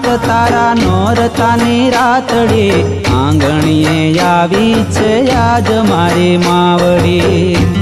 તારા નોરતાની રાતડી આંગણીએ આવી છે આજ મારી માવડી.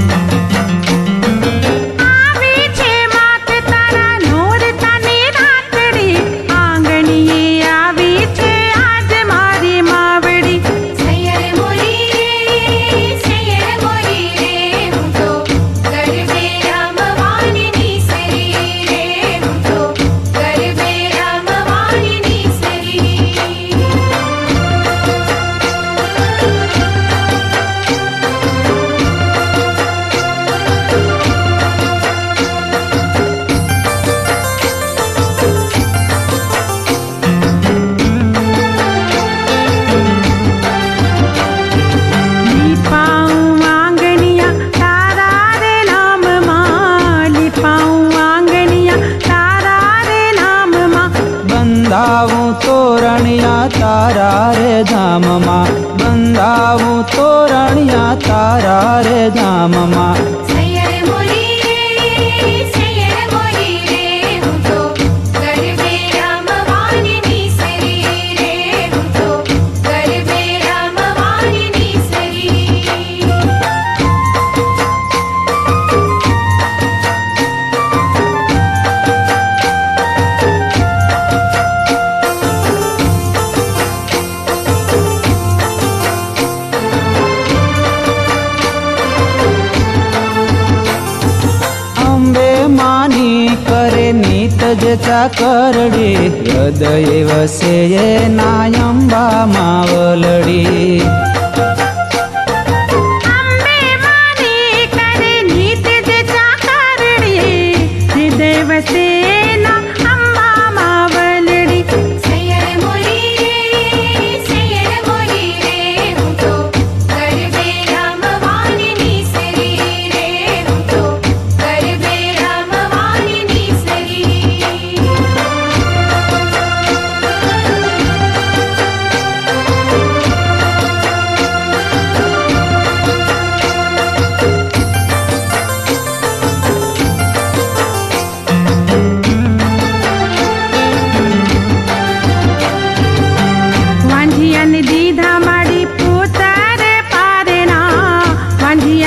તારા રે ધામમાં બંધાવું તોરણિયા તારા રે ધામમાં. નીત કરડી હૃદય વસે નાયંબા માવલડી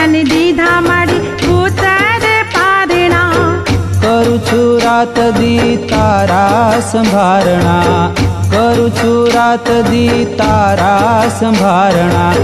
વાંઢિયાને દીધા મારી પૂતરે પારણા. કરું છું રાત દી તારા સંભારણા. કરું છું રાત દી તારા સંભારણા.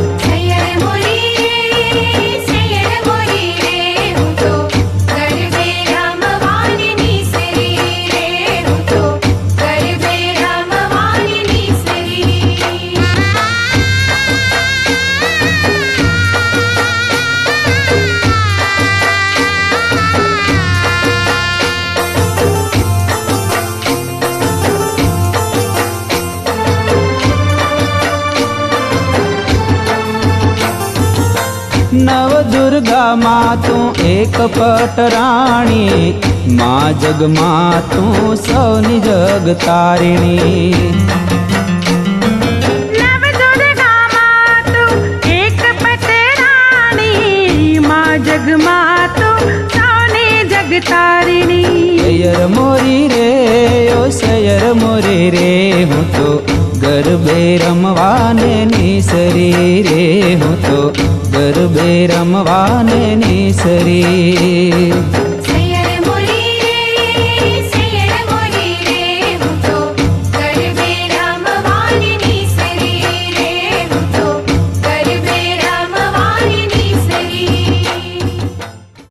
નવ દુર્ગા માં તું એક પટરાણી મા જગમાં તું સૌની જગ તારિણી. સૈયર મોરી રે ઓ સૈયર મોરી રે હું તો ગરબે રમવાને નીસરી રે હું તો ગરબે રમવાને નીસરી.